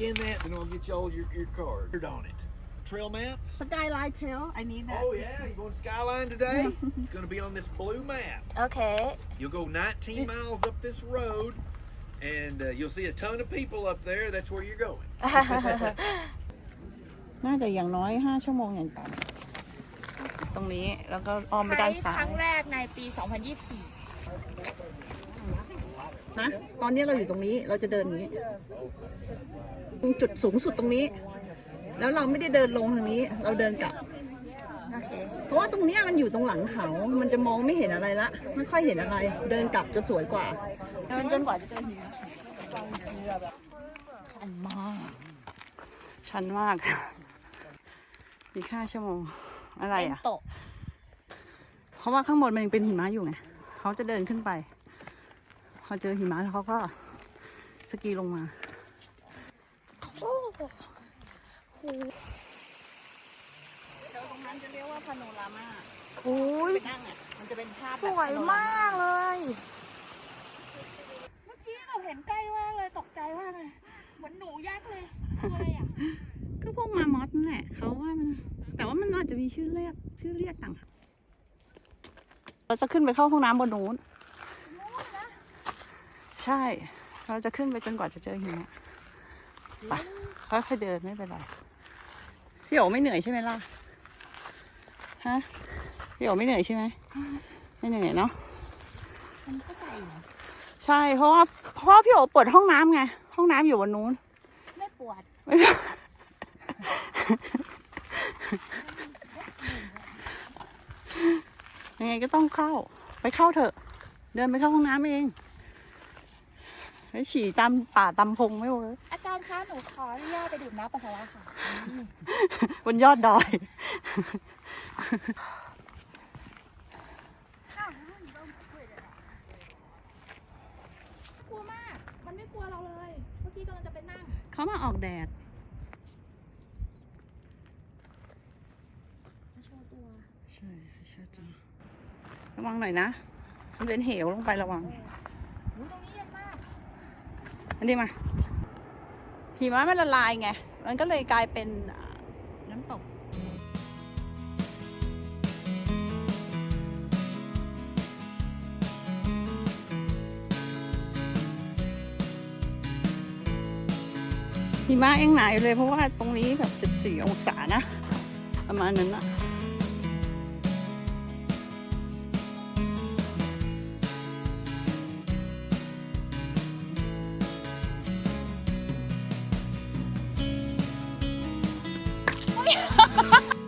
in that, then I'll get you all your, your card on it. Trail maps? Skyline Trail I need that Oh yeah, you going to Skyline today? it's going to be on this blue map. โอเค You'll go 19 miles up this road, and uh, you'll see a ton of people up there. That's where you're going. น่าจะอย่างน้อย 5 ชั่วโมงอย่างต่ำตรงนี้แล้วก็อ้อมไปด้านซ้า ค ย รั้งแรกในปี 2024 นะ ตอนนี้เราอยู่ตรงนี้เราจะเดินอย่างนี้ ตรงจุดสูงสุดตรงนี้ แล้วเราไม่ได้เดินลงทางนี้ เราเดินกลับโอเคเพราะว่าตรงเนี้ยมันอยู่ตรงหลังเขา มันจะมองไม่เห็นอะไรละ ไม่ค่อยเห็นอะไร เดินกลับจะสวยกว่า เดินจนกว่าจะเจอหิมะชันมาก ชันมาก อีกห้าชั่วโมง อะไรเป็นอะโตะเพราะว่าข้างบนมันยังเป็นหิมะอยู่ไง เขาจะเดินขึ้นไปพ อเจอหิมะแล้วเขาก็สกีลงมาโอ้โหเดี๋ยวตรงนั้นจะเรียกว่าพาโนรามาโอ้ยนั่งอะมันจะเป็นภาพสวยมากเลย เมื่อกี้เราเห็นใกล้มากเลยตกใจมากเลยเหมือนหนูยักษ์เลยตัวอะไรอะก็พวกมามอสนั่นแหละเขาว่ามัน แต่ว่ามันอาจจะมีชื่อเรียกชื่อเรียกต่างหากเราจะขึ้นไปเข้าห้องน้ำบนนู้น ใช่ เราจะขึ้นไปจนกว่าจะเจอหิมะไปค่อยๆเดินไม่เป็นไรพี่โอไม่เหนื่อยใช่ไหมล่ะฮะพี่โอไม่เหนื่อยใช่ไหมไม่เหนื่อยเนาะมันก็ไกลอยู่ใช่เพราะว่าเพราะว่าพี่โอเปิดห้องน้ำไงห้องน้ำอยู่บนนู้นไม่ปวดยังไงก็ต้องเข้า ไปเข้าเถอะ เดินไปเข้าห้องน้ำเอง ไปฉี่ตามป่าตามพงไม่เวิร์กอาจารย์คะหนูขออนุญาตไปดื่มน้ำปัสสาวะค่ะ บนยอดดอยกลัวมาก มันไม่กลัวเราเลย เมื่อกี้กำลังจะไปนั่ง เขามาออกแดดโชว์ตัว ใช่ใช่จ้ะระวังหน่อยนะ มันเป็นเหวลงไประวังอุ๊ยตรงนี้เย็นมาก อันนี้มาหิมะมันละลายไง มันก็เลยกลายเป็นน้ำตกหิมะยังหนาอยู่เลยเพราะว่าตรงนี้แบบ 14 องศานะ ประมาณนั้นนะ 哈哈哈哈。